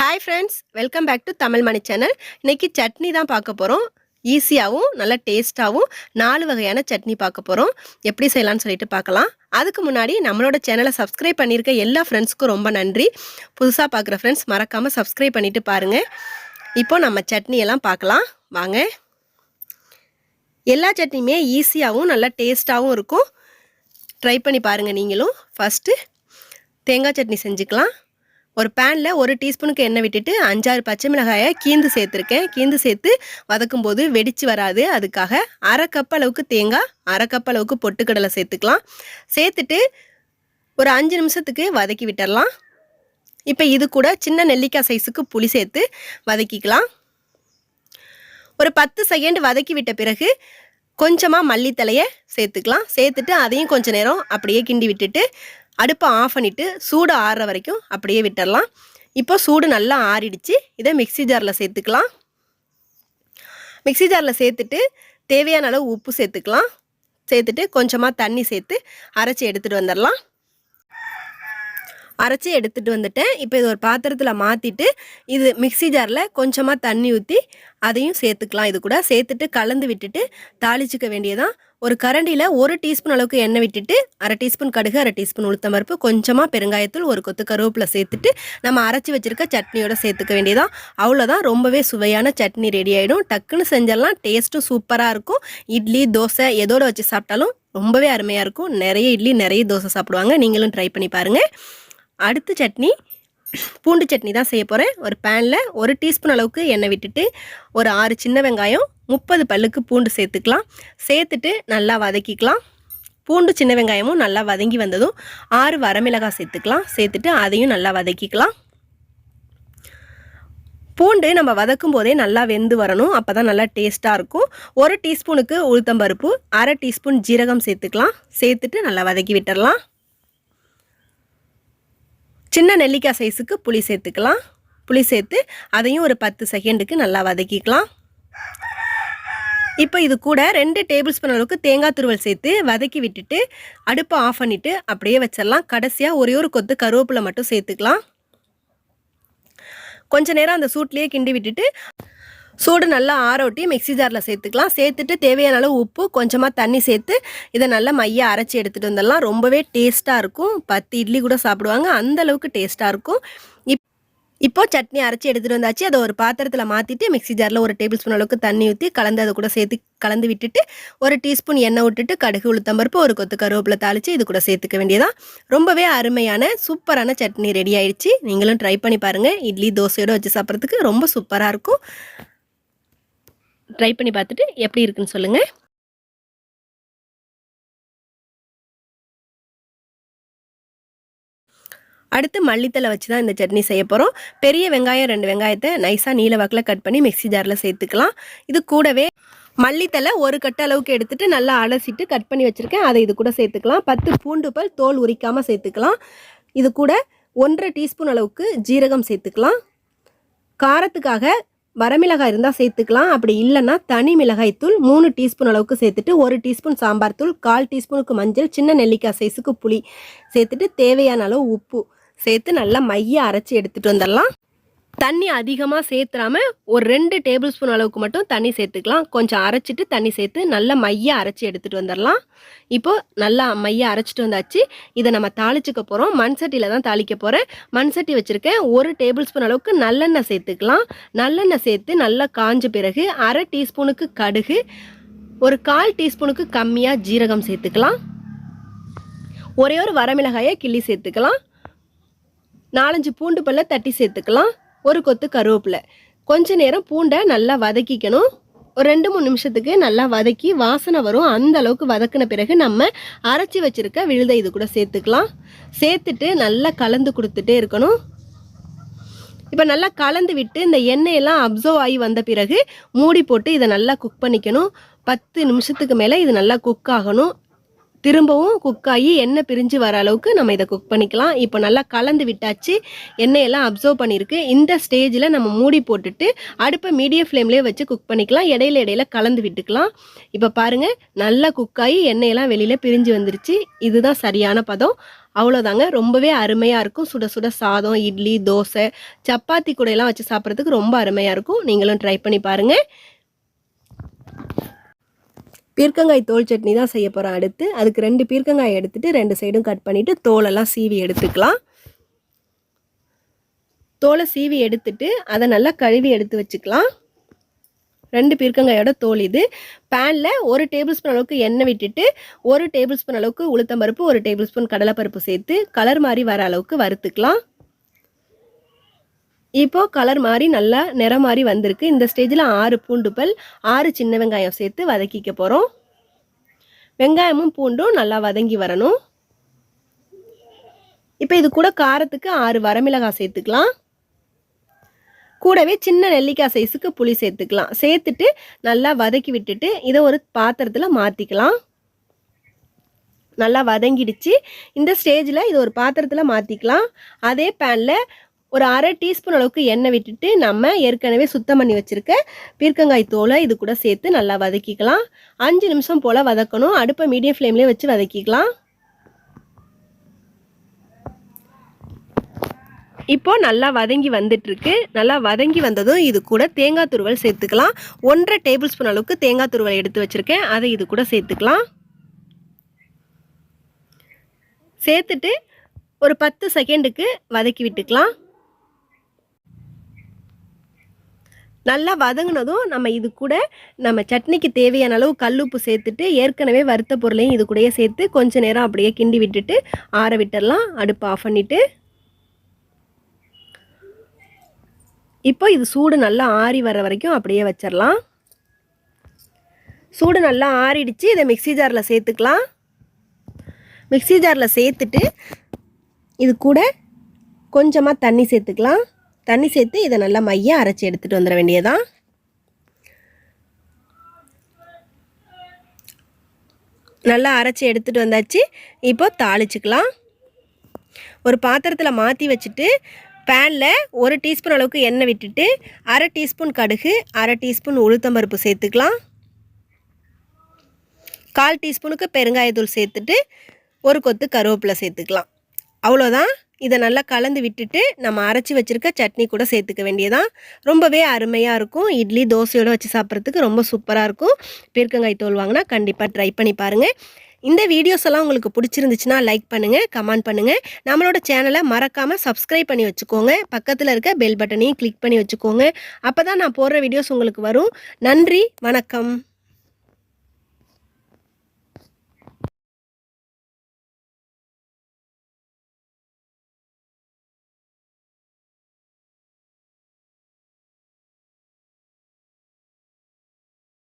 Hi friends welcome back to Tamil Mani channel இன்றைக்கி சட்னி தான் பார்க்க போகிறோம் ஈஸியாகவும் நல்லா டேஸ்ட்டாகவும் நாலு வகையான சட்னி பார்க்க போகிறோம் எப்படி செய்யலாம்னு சொல்லிட்டு பார்க்கலாம். அதுக்கு முன்னாடி நம்மளோட சேனலை சப்ஸ்கிரைப் பண்ணியிருக்க எல்லா ஃப்ரெண்ட்ஸ்க்கும் ரொம்ப நன்றி. புதுசாக பார்க்குற ஃப்ரெண்ட்ஸ் மறக்காமல் சப்ஸ்கிரைப் பண்ணிட்டு பாருங்கள் இப்போ நம்ம சட்னியெல்லாம் பார்க்கலாம். வாங்க. எல்லா சட்னியுமே ஈஸியாகவும் நல்லா டேஸ்ட்டாகவும் இருக்கும். ட்ரை பண்ணி பாருங்கள் நீங்களும். ஃபஸ்ட்டு தேங்காய் சட்னி செஞ்சுக்கலாம். ஒரு பேனில் ஒரு டீஸ்பூனுக்கு எண்ணெய் விட்டுட்டு அஞ்சாறு பச்சை மிளகாயை கீந்து சேர்த்துருக்கேன். கீந்து சேர்த்து வதக்கும் போது வெடிச்சு வராது. அதுக்காக அரை கப் அளவுக்கு தேங்காய் அரை கப் அளவுக்கு பொட்டுக்கடலை சேர்த்துக்கலாம். சேர்த்துட்டு ஒரு அஞ்சு நிமிஷத்துக்கு வதக்கி விட்டுடலாம் இப்போ இது கூட சின்ன நெல்லிக்காய் சைஸுக்கு புளி சேர்த்து வதக்கிக்கலாம். ஒரு பத்து செகண்ட் வதக்கி விட்ட பிறகு கொஞ்சமாக மல்லித்தலையை சேர்த்துக்கலாம். சேர்த்துட்டு அதையும் கொஞ்சம் நேரம் அப்படியே கிண்டி விட்டுட்டு அடுப்பை ஆஃப் பண்ணிவிட்டு சூடு ஆறுற வரைக்கும் அப்படியே விட்டுடலாம் இப்போ சூடு நல்லா ஆறிடுச்சு. இதை மிக்ஸி ஜாரில் சேர்த்துக்கலாம். மிக்ஸி ஜாரில் சேர்த்துட்டு தேவையான அளவு உப்பு சேர்த்துக்கலாம். சேர்த்துட்டு கொஞ்சமாக தண்ணி சேர்த்து அரைச்சி எடுத்துகிட்டு வந்துடலாம். அரைச்சி எடுத்துகிட்டு வந்துட்டேன். இப்போ இது ஒரு பாத்திரத்தில் மாற்றிட்டு இது மிக்ஸி ஜாரில் கொஞ்சமாக தண்ணி ஊற்றி அதையும் சேர்த்துக்கலாம். இது கூட சேர்த்துட்டு கலந்து விட்டுட்டு தாளிச்சிக்க வேண்டியதான் ஒரு கரண்டியில் ஒரு டீஸ்பூன் அளவுக்கு எண்ணெய் விட்டுட்டு அரை டீஸ்பூன் கடுகு அரை டீஸ்பூன் உளுத்தம் பருப்பு கொஞ்சமாக பெருங்காயத்தூள் ஒரு கொத்து கருவேப்பிலை சேர்த்துட்டு நம்ம அரைச்சி வச்சுருக்க சட்னியோட சேர்த்துக்க வேண்டியதான் அவ்வளோதான் ரொம்பவே சுவையான சட்னி ரெடி ஆகிடும் டக்குன்னு செஞ்சிடலாம் டேஸ்ட்டும் சூப்பராக இருக்கும். இட்லி தோசை எதோடு வச்சு சாப்பிட்டாலும் ரொம்பவே அருமையாக இருக்கும். நிறைய இட்லி நிறைய தோசை சாப்பிடுவாங்க. நீங்களும் ட்ரை பண்ணி பாருங்கள் அடுத்த சட்னி பூண்டு சட்னி தான் செய்ய போகிறேன் ஒரு பேனில் ஒரு டீஸ்பூன் அளவுக்கு எண்ணெய் விட்டுட்டு ஒரு ஆறு சின்ன வெங்காயம் முப்பது பல்லுக்கு பூண்டு சேர்த்துக்கலாம். சேர்த்துட்டு நல்லா வதக்கிக்கலாம். பூண்டு சின்ன வெங்காயமும் நல்லா வதங்கி வந்ததும் ஆறு வரமிளகாய் சேர்த்துக்கலாம். சேர்த்துட்டு அதையும் நல்லா வதக்கிக்கலாம். பூண்டு நம்ம வதக்கும் போதே நல்லா வெந்து வரணும். அப்போ தான் நல்லா டேஸ்ட்டாக இருக்கும். ஒரு டீஸ்பூனுக்கு உளுத்தம்பருப்பு அரை டீஸ்பூன் ஜீரகம் சேர்த்துக்கலாம். சேர்த்துட்டு நல்லா வதக்கி விட்டுடலாம் சின்ன நெல்லிக்காய் சைஸுக்கு புளி சேர்த்துக்கலாம். புளி சேர்த்து அதையும் ஒரு பத்து செகண்டுக்கு நல்லா வதக்கிக்கலாம். இப்போ இது கூட ரெண்டு டேபிள் ஸ்பூன் அளவுக்கு தேங்காய் துருவல் சேர்த்து வதக்கி விட்டுட்டு அடுப்பை ஆஃப் பண்ணிவிட்டு அப்படியே வச்சிடலாம். கடைசியாக ஒரே ஒரு கொத்து கருவேப்பிலை மட்டும் சேர்த்துக்கலாம். கொஞ்ச நேரம் அந்த சூட்லேயே கிண்டி விட்டுட்டு சூடு நல்லா ஆரோட்டி மிக்ஸி ஜாரில் சேர்த்துக்கலாம். சேர்த்துட்டு தேவையான அளவு உப்பு கொஞ்சமாக தண்ணி சேர்த்து இதை நல்லா மைய அரைச்சி எடுத்துகிட்டு வந்துடலாம். ரொம்பவே டேஸ்ட்டாக இருக்கும். பத்து இட்லி கூட சாப்பிடுவாங்க. அந்த அளவுக்கு டேஸ்ட்டாக இருக்கும். இப் இப்போது சட்னி அரைச்சி எடுத்துகிட்டு வந்தாச்சு. அதை ஒரு பாத்திரத்தில் மாற்றிட்டு மிக்ஸி ஜாரில் ஒரு டேபிள் ஸ்பூன் அளவுக்கு தண்ணி ஊற்றி கலந்து அதை கூட சேர்த்து கலந்து விட்டுட்டு ஒரு டீஸ்பூன் எண்ணெய் விட்டுட்டு கடுகு உளுத்தம்பருப்பு ஒரு கொத்து கருவேப்பிலை தாளித்து இது கூட சேர்த்துக்க வேண்டியதான் ரொம்பவே அருமையான சூப்பரான சட்னி ரெடி ஆயிடுச்சு. நீங்களும் ட்ரை பண்ணி பாருங்கள் இட்லி தோசையோடு வச்சு சாப்பிட்றதுக்கு ரொம்ப சூப்பராக இருக்கும். ட்ரை பண்ணி பார்த்துட்டு எப்படி இருக்குன்னு சொல்லுங்கள் அடுத்து மல்லித்தலை வச்சு தான் இந்த சட்னி செய்ய போகிறோம் பெரிய வெங்காயம் ரெண்டு வெங்காயத்தை நைஸாக நீல வாக்கில் கட் பண்ணி மிக்ஸி ஜாரில் சேர்த்துக்கலாம். இது கூடவே மல்லித்தலை ஒரு கட்டு அளவுக்கு எடுத்துகிட்டு நல்லா அலசிட்டு கட் பண்ணி வச்சுருக்கேன். அதை இது கூட சேர்த்துக்கலாம். பத்து பூண்டு பல் தோல் உரிக்காமல் சேர்த்துக்கலாம். இது கூட ஒன்றரை டீஸ்பூன் அளவுக்கு ஜீரகம் சேர்த்துக்கலாம். காரத்துக்காக வரமிளகாய் இருந்தால் சேர்த்துக்கலாம். அப்படி இல்லைன்னா தனி மிளகாய் தூள் மூணு டீஸ்பூன் அளவுக்கு சேர்த்துட்டு ஒரு டீஸ்பூன் சாம்பார் தூள் கால் டீஸ்பூனுக்கு மஞ்சள் சின்ன நெல்லிக்காய் சைஸுக்கு புளி. சேர்த்துட்டு தேவையான அளவு உப்பு சேர்த்து நல்லா மைய அரைச்சி எடுத்துகிட்டு வந்துடலாம். தண்ணி அதிகமாக சேர்த்துறாம ஒரு ரெண்டு டேபிள் ஸ்பூன் அளவுக்கு மட்டும் தண்ணி சேர்த்துக்கலாம். கொஞ்சம் அரைச்சிட்டு தண்ணி சேர்த்து நல்லா மைய அரைச்சி எடுத்துகிட்டு வந்துடலாம் இப்போது நல்லா மைய அரைச்சிட்டு வந்தாச்சு. இதை நம்ம தாளிச்சுக்க போகிறோம் மண் சட்டியில் தான் தாளிக்க போகிறேன் மண் சட்டி வச்சுருக்கேன். ஒரு டேபிள் ஸ்பூன் அளவுக்கு நல்லெண்ணெய் சேர்த்துக்கலாம். நல்லெண்ணெய் சேர்த்து நல்லா காஞ்ச பிறகு அரை டீஸ்பூனுக்கு கடுகு ஒரு கால் டீஸ்பூனுக்கு கம்மியாக ஜீரகம் சேர்த்துக்கலாம். ஒரே ஒரு வரமிளகாயை கிள்ளி சேர்த்துக்கலாம். நாலஞ்சு பூண்டு பல்ல தட்டி சேர்த்துக்கலாம். ஒரு கொத்து கருவேப்பிலை. கொஞ்ச நேரம் பூண்டை நல்லா வதக்கிக்கணும். ஒரு ரெண்டு மூணு நிமிஷத்துக்கு நல்லா வதக்கி வாசனை வரும். அந்த அளவுக்கு வதக்கின பிறகு நம்ம அரைச்சி வச்சுருக்க விழுதை இது கூட சேர்த்துக்கலாம். சேர்த்துட்டு நல்லா கலந்து கொடுத்துட்டே இருக்கணும். இப்போ நல்லா கலந்து விட்டு இந்த எண்ணெயெல்லாம் அப்சர்வ் ஆகி வந்த பிறகு மூடி போட்டு இதை நல்லா குக் பண்ணிக்கணும். பத்து நிமிஷத்துக்கு மேலே இது நல்லா குக் ஆகணும். திரும்பவும் குக் ஆகி எண்ணெய் பிரிஞ்சு வர அளவுக்கு நம்ம இதை குக் பண்ணிக்கலாம். இப்போ நல்லா கலந்து விட்டாச்சு. எண்ணெயெல்லாம் அப்சர்வ் பண்ணியிருக்கு. இந்த ஸ்டேஜில் நம்ம மூடி போட்டுட்டு அடுப்பை மீடியம் ஃப்ளேம்லேயே வச்சு குக் பண்ணிக்கலாம். இடையில இடையில கலந்து விட்டுக்கலாம். இப்போ பாருங்கள் நல்லா குக் ஆகி எண்ணெயெல்லாம் வெளியில் பிரிஞ்சு வந்துருச்சு. இதுதான் சரியான பதம். அவ்வளோதாங்க. ரொம்பவே அருமையாக இருக்கும். சுட சுட சாதம் இட்லி தோசை சப்பாத்தி கூடையெல்லாம் வச்சு சாப்பிட்றதுக்கு ரொம்ப அருமையாக இருக்கும். நீங்களும் ட்ரை பண்ணி பாருங்கள் பீர்க்கங்காய் தோல் சட்னி தான் செய்ய போகிறோம் அடுத்து. அதுக்கு ரெண்டு பீர்க்கங்காய் எடுத்துகிட்டு ரெண்டு சைடும் கட் பண்ணிவிட்டு தோலெல்லாம் சீவி எடுத்துக்கலாம். தோலை சீவி எடுத்துட்டு அதை நல்லா கழுவி எடுத்து வச்சுக்கலாம். ரெண்டு பீர்க்கங்காயோட தோல் இது. பேனில் ஒரு டேபிள் ஸ்பூன் அளவுக்கு எண்ணெய் விட்டுட்டு ஒரு டேபிள் ஸ்பூன் அளவுக்கு உளுத்தம்பருப்பு ஒரு டேபிள் ஸ்பூன் கடலைப்பருப்பு சேர்த்து கலர் மாதிரி வர அளவுக்கு வறுத்துக்கலாம். இப்போ கலர் மாதிரி நல்லா நிறம் மாதிரி வந்திருக்கு. இந்த ஸ்டேஜில் ஆறு பூண்டு பல் ஆறு சின்ன வெங்காயம் சேர்த்து வதக்கிக்க போகிறோம் வெங்காயமும் பூண்டும் நல்லா வதங்கி வரணும். இப்போ இது கூட காரத்துக்கு ஆறு வரமிளகாய் சேர்த்துக்கலாம். கூடவே சின்ன நெல்லிக்காய் சைஸுக்கு புளி சேர்த்துக்கலாம். சேர்த்துட்டு நல்லா வதக்கி விட்டுட்டு இதை ஒரு பாத்திரத்தில் மாற்றிக்கலாம் நல்லா வதங்கிடுச்சு. இந்த ஸ்டேஜில் இது ஒரு பாத்திரத்தில் மாற்றிக்கலாம் அதே பேனில் ஒரு அரை டீஸ்பூன் அளவுக்கு எண்ணெய் விட்டுட்டு நம்ம ஏற்கனவே சுத்தம் பண்ணி வச்சுருக்க பீர்க்கங்காய் தோலை இது கூட சேர்த்து நல்லா வதக்கிக்கலாம். அஞ்சு நிமிஷம் போல் வதக்கணும். அடுப்பை மீடியம் ஃப்ளேம்லேயே வச்சு வதக்கிக்கலாம். இப்போது நல்லா வதங்கி வந்துட்டுருக்கு. நல்லா வதங்கி வந்ததும் இது கூட தேங்காய் துருவல் சேர்த்துக்கலாம். ஒன்றரை டேபிள் ஸ்பூன் அளவுக்கு தேங்காய் துருவல் எடுத்து வச்சுருக்கேன். அதை இது கூட சேர்த்துக்கலாம். சேர்த்துட்டு ஒரு பத்து செகண்டுக்கு வதக்கி விட்டுக்கலாம். நல்லா வதங்கினதும் நம்ம இது கூட நம்ம சட்னிக்கு தேவையான அளவு கல்லுப்பு சேர்த்துட்டு ஏற்கனவே வறுத்த பொருளையும் இது கூடயே சேர்த்து கொஞ்ச நேரம் அப்படியே கிண்டி விட்டுட்டு ஆற விட்டுடலாம் அடுப்பு ஆஃப் பண்ணிவிட்டு இப்போ இது சூடு நல்லா ஆறி வர வரைக்கும் அப்படியே வச்சிடலாம் சூடு நல்லா ஆறிடுச்சு. இதை மிக்சி ஜாரில் சேர்த்துக்கலாம். மிக்சி ஜாரில் சேர்த்துட்டு இது கூட கொஞ்சமாக தண்ணி சேர்த்துக்கலாம். தண்ணி சேர்த்து இதை நல்லா மைய அரைச்சி எடுத்துகிட்டு வந்துட வேண்டியதான் நல்லா அரைச்சி எடுத்துகிட்டு வந்தாச்சு. இப்போ தாளிச்சுக்கலாம். ஒரு பாத்திரத்தில் மாற்றி வச்சுட்டு பேனில் ஒரு டீஸ்பூன் அளவுக்கு எண்ணெய் விட்டுட்டு அரை டீஸ்பூன் கடுகு அரை டீஸ்பூன் உளுத்தம்பருப்பு சேர்த்துக்கலாம். கால் டீஸ்பூனுக்கு பெருங்காயத்தூள் சேர்த்துட்டு ஒரு கொத்து கருவேப்பிலை சேர்த்துக்கலாம். அவ்வளோதான். இதை நல்லா கலந்து விட்டுட்டு நம்ம அரைச்சி வச்சுருக்க சட்னி கூட சேர்த்துக்க வேண்டியதான் ரொம்பவே அருமையாக இருக்கும். இட்லி தோசையோடு வச்சு சாப்பிட்றதுக்கு ரொம்ப சூப்பராக இருக்கும். பீர்க்கங்காய் தோல் வாங்கினா கண்டிப்பாக ட்ரை பண்ணி பாருங்கள் இந்த வீடியோஸ் எல்லாம் உங்களுக்கு பிடிச்சிருந்துச்சுன்னா லைக் பண்ணுங்கள் கமெண்ட் பண்ணுங்கள் நம்மளோட சேனலை மறக்காமல் சப்ஸ்கிரைப் பண்ணி வச்சுக்கோங்க. பக்கத்தில் இருக்க பெல் பட்டனையும் கிளிக் பண்ணி வச்சுக்கோங்க. அப்போ தான் நான் போடுற வீடியோஸ் உங்களுக்கு வரும். நன்றி வணக்கம்.